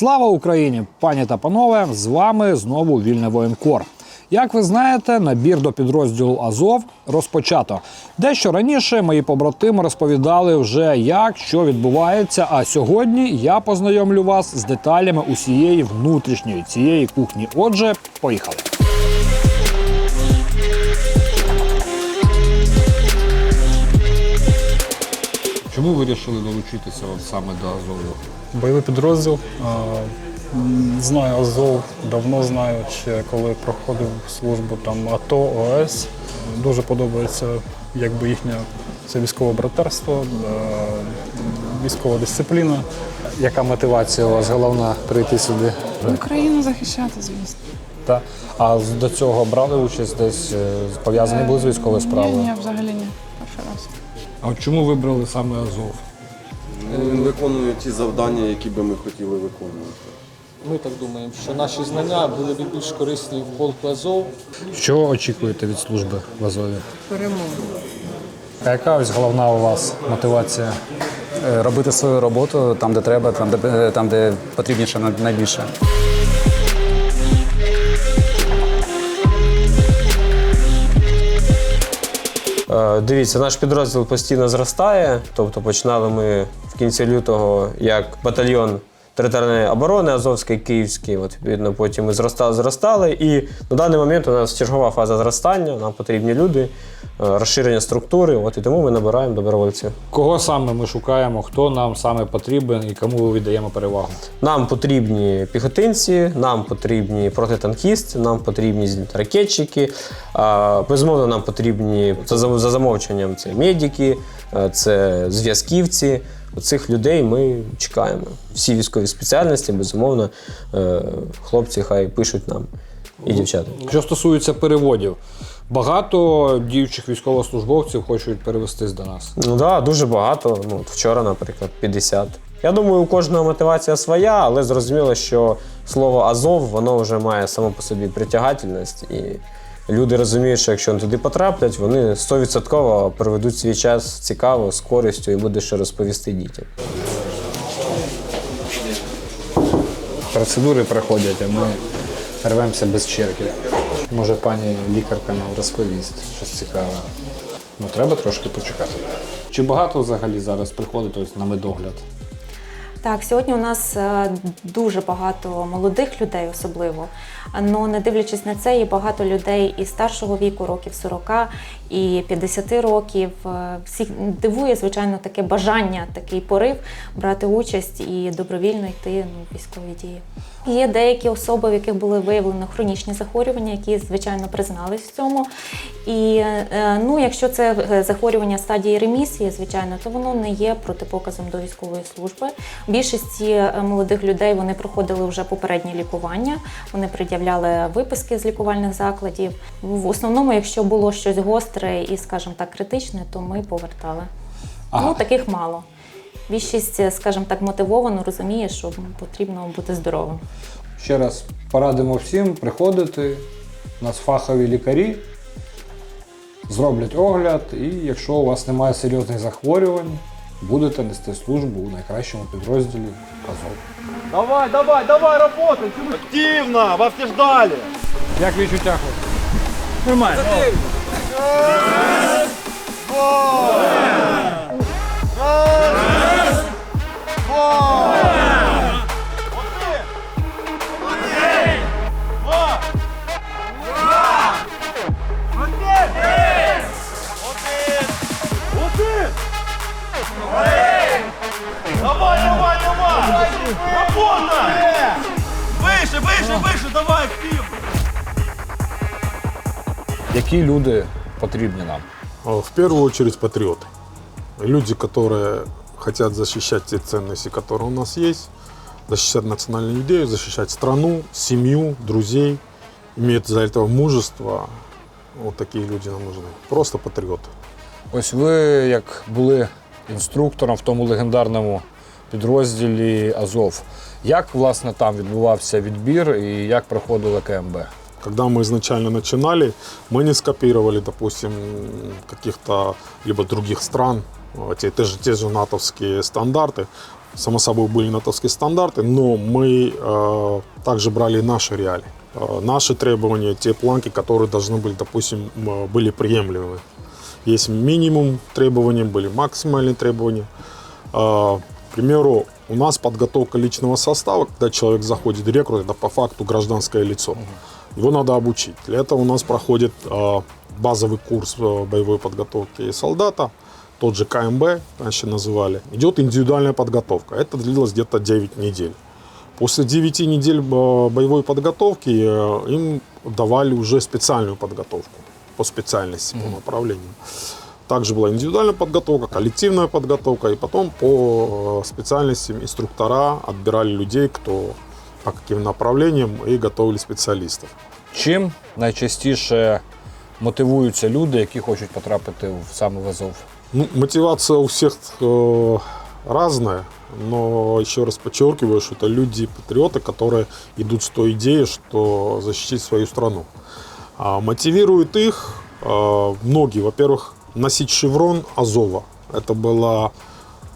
Слава Україні, пані та панове! З вами знову вільне воєнкор. Як ви знаєте, набір до підрозділу Азов розпочато. Дещо раніше мої побратими розповідали вже, як що відбувається. А сьогодні я познайомлю вас з деталями усієї внутрішньої цієї кухні. Отже, поїхали. Чому ви вирішили долучитися от саме до Азову? Бойовий підрозділ. Знаю Азов, давно знаю, ще коли проходив службу там АТО, ОС. Дуже подобається якби їхнє це військове братерство, е, військова дисципліна. Яка мотивація у вас головна прийти сюди? Україну захищати, звісно. Та а до цього брали участь десь е, пов'язані були з військовою справою? Ні, ні, взагалі ні. Перший раз. А от чому вибрали саме Азов? Ну, Він виконує ті завдання, які би ми хотіли виконувати. Ми так думаємо, що наші знання були б більш корисні в полку Азов. Що очікуєте від служби в Азові? Перемога. А яка ось головна у вас мотивація? Е, робити свою роботу там, де треба, там, де, е, там, де потрібніше най- найбільше. Дивіться, наш підрозділ постійно зростає. Тобто починали ми в кінці лютого як батальйон територіальної оборони Азовський, Київський. От, відповідно, потім ми зростали, зростали. І на даний момент у нас чергова фаза зростання, нам потрібні люди, е, розширення структури. От, і тому ми набираємо добровольців. Кого саме ми шукаємо? Хто нам саме потрібен і кому віддаємо перевагу? Нам потрібні піхотинці, нам потрібні протитанкісти, нам потрібні ракетчики. Безумовно, нам потрібні за, за замовченням це медики, е, це зв'язківці. Цих людей ми чекаємо. Всі військові спеціальності, безумовно, е, хлопці хай пишуть нам і дівчата. Що стосується переводів, багато діючих військовослужбовців хочуть перевестись до нас. Ну так, да, дуже багато. Ну, от вчора, наприклад, 50. Я думаю, у кожного мотивація своя, але зрозуміло, що слово Азов воно вже має само по собі притягательність. І люди розуміють, що якщо вони туди потраплять, вони 100% проведуть свій час цікаво, з користю і буде що розповісти дітям. Процедури проходять, а ми рвемося без черги. Може, пані лікарка нам розповість щось цікаве. Ну, треба трошки почекати. Чи багато взагалі зараз приходить ось на медогляд? Так, сьогодні у нас е, дуже багато молодих людей, особливо. Но не дивлячись на це, є багато людей і старшого віку, років 40, і 50 років. Е, Всіх дивує, звичайно, таке бажання, такий порив брати участь і добровільно йти ну, в військові дії. Є деякі особи, в яких були виявлено хронічні захворювання, які звичайно признались в цьому. І е, ну, якщо це захворювання стадії ремісії, звичайно, то воно не є протипоказом до військової служби. Більшості е, молодих людей вони проходили вже попереднє лікування, вони пред'являли виписки з лікувальних закладів. В основному, якщо було щось гостре і, скажімо так, критичне, то ми повертали. Ага. Ну, таких мало. Більшість, е, скажімо так, мотивовано розуміє, що потрібно бути здоровим. Ще раз порадимо всім приходити. У нас фахові лікарі зроблять огляд, і якщо у вас немає серйозних захворювань, будете нести службу у найкращому підрозділі Азов. Давай, давай, давай, работай! Активно! Вас не ждали! Як відчуття? Нормально. Які люди потрібні нам? В первую очередь патриоты. Люди, которые хотят защищать те ценности, которые у нас есть, защищать национальную идею, защищать страну, семью, друзей, имеют за этого мужество. Вот такие люди нам нужны. Просто патриоты. Ось ви як були інструктором в тому легендарному підрозділі Азов. Як власне там відбувався відбір і як проходило КМБ? Когда мы изначально начинали, мы не скопировали, допустим, каких-то либо других стран, те, те, же, те же натовские стандарты. само собой, были натовские стандарты, но мы э, также брали наши реалии. Э, наши требования, те планки, которые должны были, допустим, были приемлемы. Есть минимум требований, были максимальные требования. Э, к примеру, у нас подготовка личного состава, когда человек заходит в рекрут, это по факту гражданское лицо. Его надо обучить. Для этого у нас проходит э, базовый курс э, боевой подготовки солдата, тот же КМБ, раньше называли. Идет индивидуальная подготовка. Это длилось где-то 9 недель. После 9 недель э, боевой подготовки э, им давали уже специальную подготовку по специальности, по направлению. Также была индивидуальная подготовка, коллективная подготовка, и потом по специальностям инструктора отбирали людей, кто по каким направлениям, и готовили специалистов. Чим найчастіше мотивуються люди, які хочуть потрапити в саме в Азов? Ну, мотивация у всех э, разная, но еще раз подчеркиваю, что это люди-патриоты, которые идут с той идеей, что защитить свою страну. А мотивирует их э, многие. Во-первых, носить шеврон Азова. Это было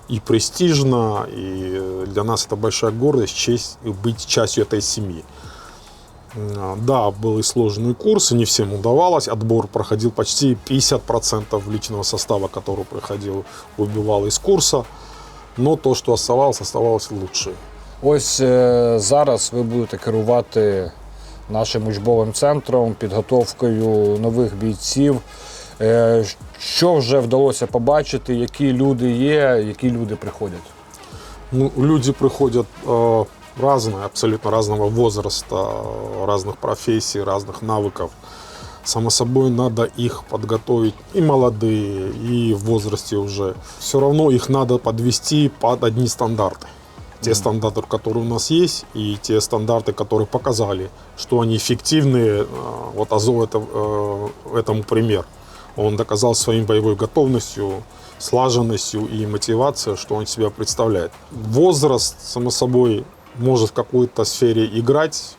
и престижно, и для нас это большая гордость, честь быть частью этой семьи. А, Да, были сложные курсы, не всем удавалось. Отбор проходил почти 50% личного состава, который приходил, выбивал из курса. Но то, что оставалось, оставалось лучше. Ось е, зараз ви будете керувати нашим учбовим центром, підготовкою нових бійців. Е, Що вже вдалося побачити, які люди є, які люди приходять? Ну, люди приходят э, разные, абсолютно разного возраста, э, разных профессий, разных навыков. Само собой, надо их подготовить, и молодые, и в возрасте уже. Все равно их надо подвести под одни стандарты. Те стандарты, которые у нас есть, и те стандарты, которые показали, что они эффективны. Э, Вот Азов это, э, этому пример. Он доказал своей боевой готовностью, слаженностью и мотивацией, что он себя представляет. Возраст, само собой, может в какой-то сфере играть.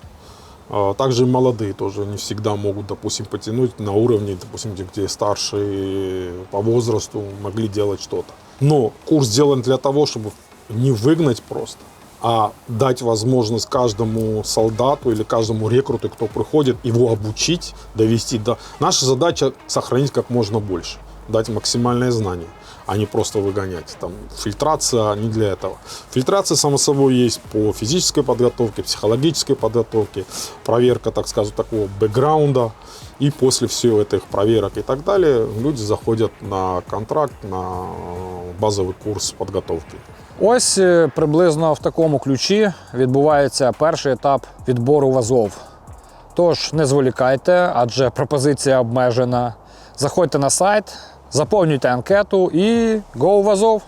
А, Также и молодые тоже не всегда могут, допустим, потянуть на уровне, допустим, где, где старшие по возрасту могли делать что-то. Но курс сделан для того, чтобы не выгнать просто, а дать возможность каждому солдату или каждому рекруту, кто приходит, его обучить, довести до... Наша задача сохранить как можно больше, дать максимальное знание, а не просто выгонять. Там, фильтрация не для этого. Фильтрация, само собой, есть по физической подготовке, психологической подготовке, проверка, так скажем, такого бэкграунда. И после всего этих проверок и так далее люди заходят на контракт, на базовый курс подготовки. Ось е, приблизно в такому ключі відбувається перший етап відбору в Азов. Тож не зволікайте, адже пропозиція обмежена. Заходьте на сайт, Заповнюйте анкету і go в Азов!